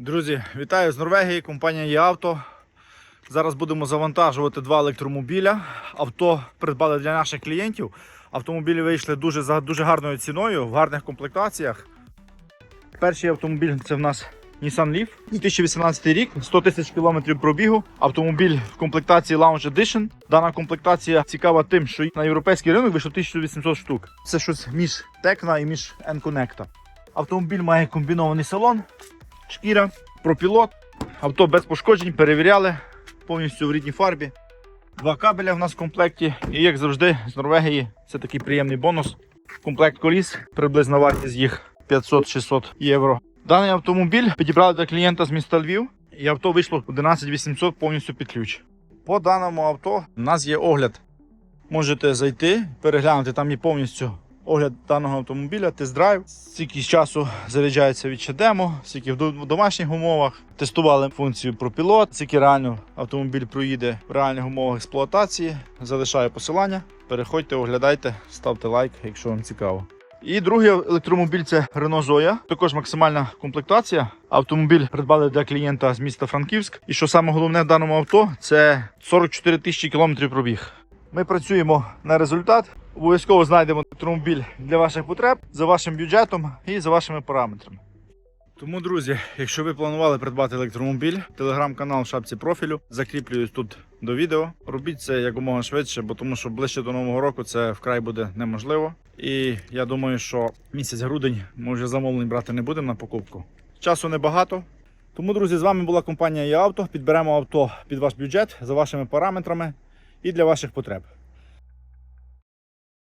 Друзі, вітаю з Норвегії, компанія ЄАвто. Зараз будемо завантажувати два електромобіля. Авто придбали для наших клієнтів. Автомобілі вийшли дуже за дуже гарною ціною, в гарних комплектаціях. Перший автомобіль це в нас Nissan Leaf, 2018 рік, 100 тисяч кілометрів пробігу. Автомобіль в комплектації Lounge Edition. Дана комплектація цікава тим, що на європейський ринок вийшло 1800 штук. Це щось між Tecna і між N-Connect. Автомобіль має комбінований салон, шкіра, пропілот. Авто без пошкоджень, перевіряли повністю в рідній фарбі. Два кабеля в нас в комплекті. І як завжди, з Норвегії це такий приємний бонус. Комплект коліс, приблизна вартість їх 500-600 євро. Даний автомобіль підібрали для клієнта з міста Львів, і авто вийшло 11800 повністю під ключ. По даному авто у нас є огляд. Можете зайти, переглянути, там є повністю огляд даного автомобіля, тест-драйв. Скільки часу заряджається від Чадемо, скільки в домашніх умовах. Тестували функцію ProPilot, скільки реально автомобіль проїде в реальних умовах експлуатації. Залишаю посилання. Переходьте, оглядайте, ставте лайк, якщо вам цікаво. І другий електромобіль це Renault Zoe. Також максимальна комплектація. Автомобіль придбали для клієнта з міста Франківськ. І що саме головне в даному авто, це 44 тисячі кілометрів пробіг. Ми працюємо на результат. Обов'язково знайдемо електромобіль для ваших потреб за вашим бюджетом і за вашими параметрами. Тому, друзі, якщо ви планували придбати електромобіль, телеграм-канал в шапці профілю, закріплююсь тут до відео. Робіть це якомога швидше, бо тому що ближче до нового року це вкрай буде неможливо. І я думаю, що місяць грудень ми вже замовлень брати не будемо на покупку. Часу небагато. Тому, друзі, з вами була компанія ЄАвто. Підберемо авто під ваш бюджет за вашими параметрами і для ваших потреб.